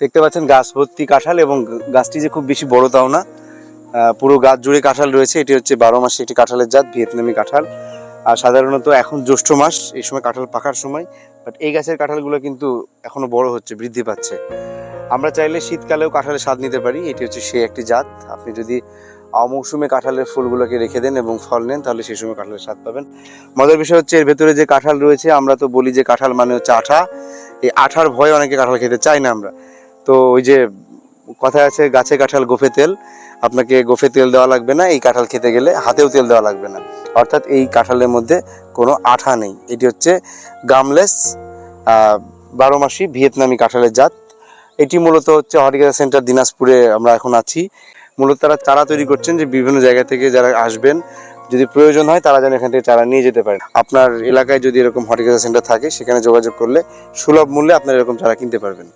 দেখতে পাচ্ছেন গাছ ভর্তি কাঁঠাল এবং গাছটি যে খুব বেশি বড় তাও না। পুরো গাছ জুড়ে কাঁঠাল রয়েছে। এটি হচ্ছে বারো মাসে একটি কাঁঠালের জাত, ভিয়েতনামি কাঁঠাল। আর সাধারণত এখন জ্যৈষ্ঠ মাস, এই সময় কাঁঠাল পাকার সময়। বাট এই গাছের কাঁঠালগুলো কিন্তু এখনও বড় হচ্ছে, বৃদ্ধি পাচ্ছে। আমরা চাইলে শীতকালেও কাঁঠালের স্বাদ নিতে পারি। এটি হচ্ছে সেই একটি জাত। আপনি যদি অমৌসুমে কাঁঠালের ফুলগুলোকে রেখে দেন এবং ফল নেন, তাহলে সেই সময় কাঁঠালের স্বাদ পাবেন। মজার বিষয় হচ্ছে, এর ভেতরে যে কাঁঠাল রয়েছে, আমরা তো বলি যে কাঁঠাল মানে হচ্ছে আঠা। এই আঠার ভয়ে অনেকে কাঁঠাল খেতে চাই না আমরা। তো ওই যে কথা আছে, গাছে কাঁঠাল, গোফে তেল। আপনাকে গোফে তেল দেওয়া লাগবে না, এই কাঁঠাল খেতে গেলে হাতেও তেল দেওয়া লাগবে না। অর্থাৎ এই কাঁঠালের মধ্যে কোনো আঠা নেই। এটি হচ্ছে গামলেস বারো মাসি ভিয়েতনামি কাঁঠালের জাত। এটি মূলত হচ্ছে হর্টিকালচার সেন্টার দিনাজপুরে আমরা এখন আছি। মূলত তারা চারা তৈরি করছেন যে বিভিন্ন জায়গা থেকে যারা আসবেন, যদি প্রয়োজন হয় তারা যেন এখান থেকে চারা নিয়ে যেতে পারেন। আপনার এলাকায় যদি এরকম হর্টিকালচার সেন্টার থাকে, সেখানে যোগাযোগ করলে সুলভ মূল্যে আপনারা এরকম চারা কিনতে পারবেন।